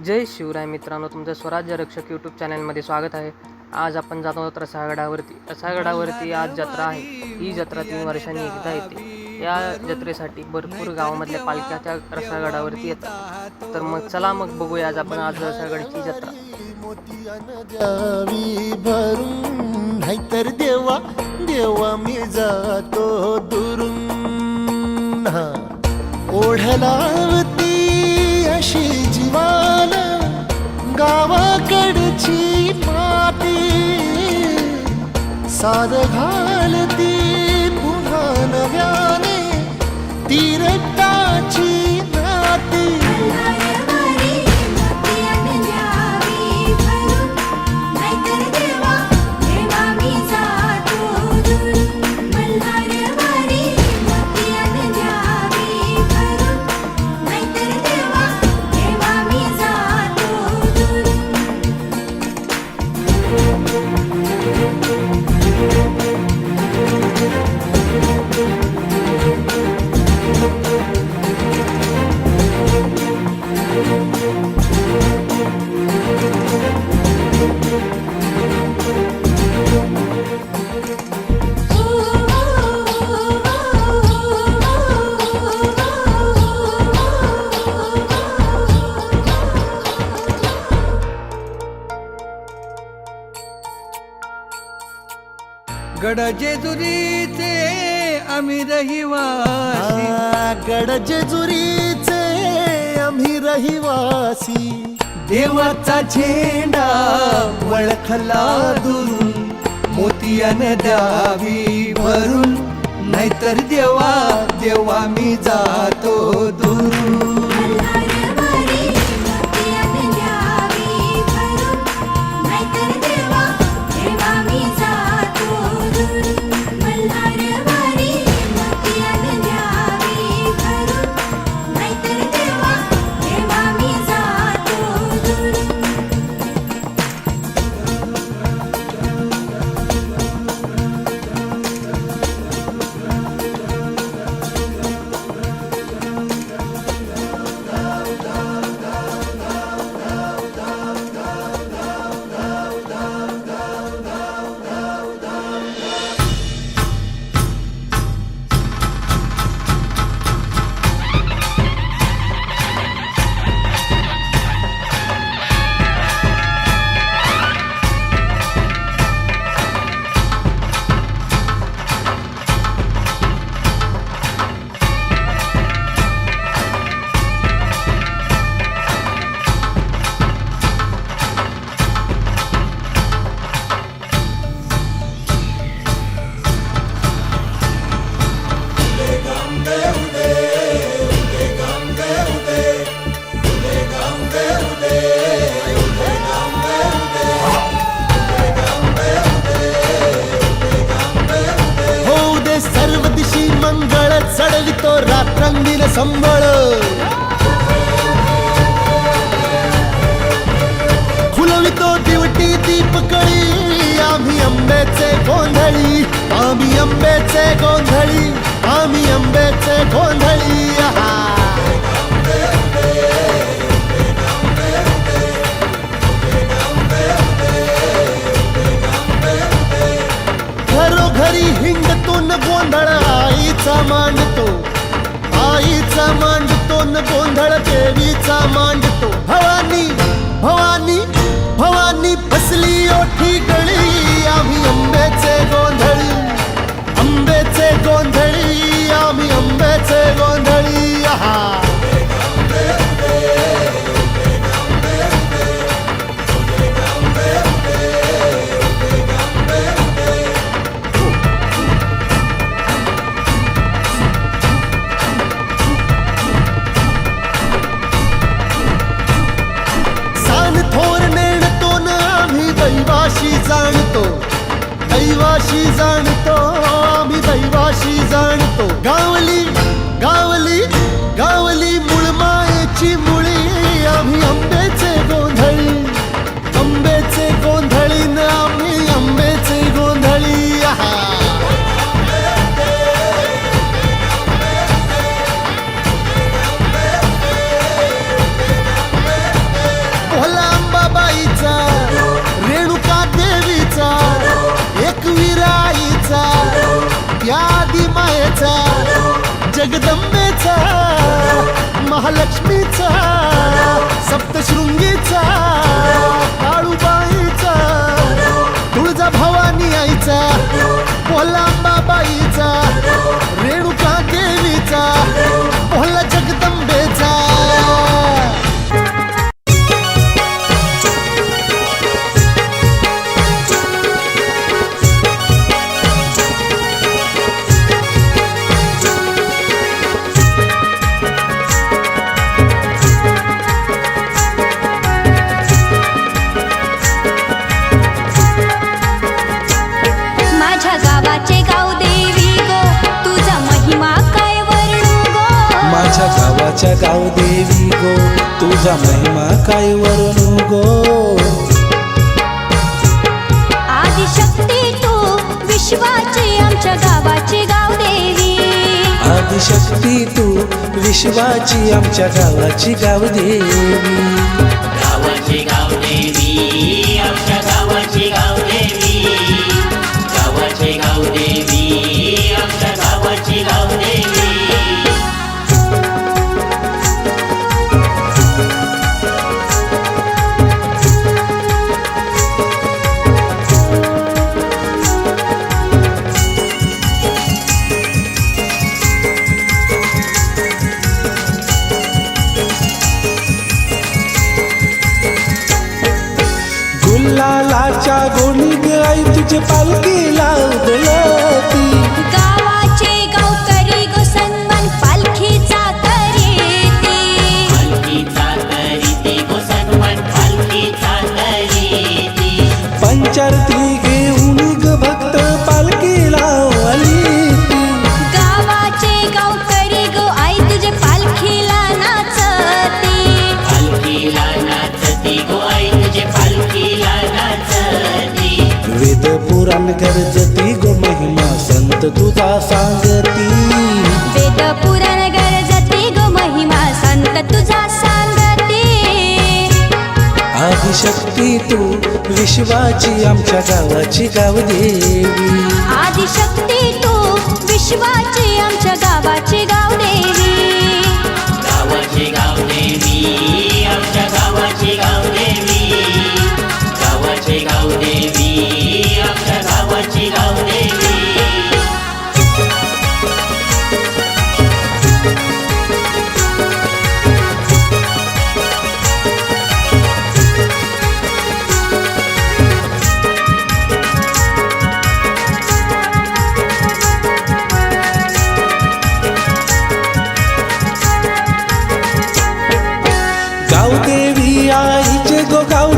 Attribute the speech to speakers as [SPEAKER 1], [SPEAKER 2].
[SPEAKER 1] जय शिवराय मित्रांनो तुमचं स्वराज्य रक्षक यूट्यूब चॅनलमध्ये स्वागत आहे. आज आपण जात आहोत रसागडावरती. रसागडावरती आज जत्रा आहे. ही जत्रा तीन वर्षांनी एकदा येते. या जत्रेसाठी भरपूर गावामधल्या पालख्या त्या रसागडावरती येतात. तर मग चला मग बघूया आज आपण आज रसागडची जत्रा.
[SPEAKER 2] द्यावी भरून नाहीतर देवा देवा मी जातो दुरून. ओढला कशी जीवान गावाकडची माती. साध घालती पुन्हा नव्याने तीरटाची
[SPEAKER 3] गड जेजुरीचे आम्ही रहिवासी.
[SPEAKER 2] गड जेजुरीचे आम्ही रहिवासी.
[SPEAKER 3] देवाचा झेंडा वळखला दुरून मोतियान द्यावी भरून नाहीतर देवा देवा मी जातो
[SPEAKER 2] देवीचा मांडतो न गोंधळ देवीचा मांडतो. भवानी भवानी भवानी फसली ओठी गळी आम्ही अंबेचे गोंधळी. जगदंबेचा.
[SPEAKER 4] आमच्या गाव देवी गो तुझा महिमा काय वरून गो? आदिशक्ती तू विश्वाची आमच्या गावाची गाव देवी.
[SPEAKER 5] आदिशक्ती तू विश्वाची आमच्या गावाची गाव देवी. পালকি सांगती.
[SPEAKER 4] वेद पुराण गरजती गो महिमा संत तुझा सांगती.
[SPEAKER 5] आदिशक्ती तू विश्वाची आमच्या गावाची गाव गावदेवी
[SPEAKER 4] आदिशक्ती तू विश्वाची आमच्या गावाची गाव